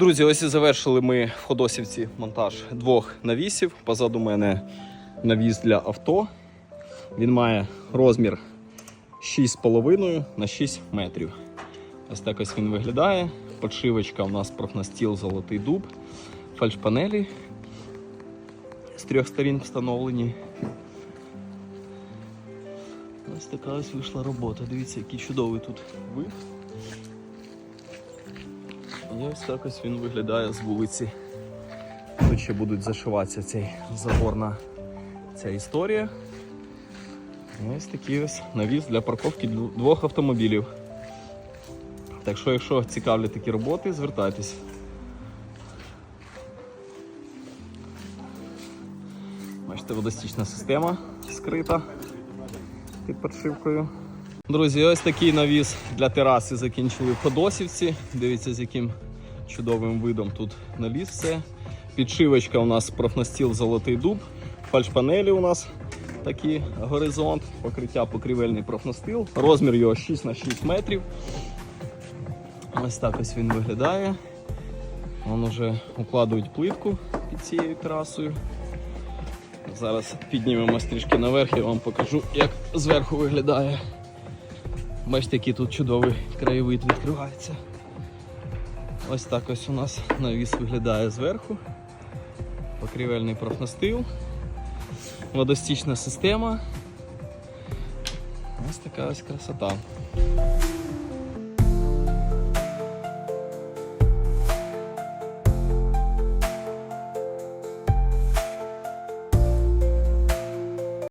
Друзі, ось і завершили ми в Ходосівці монтаж двох навісів. Позаду мене навіс для авто. Він має розмір 6,5 на 6 метрів. Ось так ось він виглядає. Подшивочка у нас профнастіл золотий дуб, фальшпанелі з трьох сторін встановлені. Ось така ось вийшла робота. Дивіться, який чудовий тут вид. І ось так ось він виглядає з вулиці. Тут ще будуть зашиватися цей заборна ця історія. Ось такий ось навіс для парковки двох автомобілів. Так що, якщо цікавлять такі роботи, звертайтесь. Бачите, водостічна система скрита під подшивкою. Друзі, ось такий навіс для тераси закінчили в Ходосівці. Дивіться, з яким чудовим видом тут навіс все. Підшивочка у нас профнастіл золотий дуб. Фальшпанелі у нас такі горизонт, покриття покрівельний профнастил. Розмір його 6 на 6 метрів. Ось так ось він виглядає. Вон уже укладують плитку під цією терасою. Зараз піднімемось трішки наверх, я вам покажу, як зверху виглядає. Бачите, який тут чудовий краєвид відкривається. Ось так ось у нас навіс виглядає зверху. Покрівельний профнастил, водостічна система. Ось така ось красота.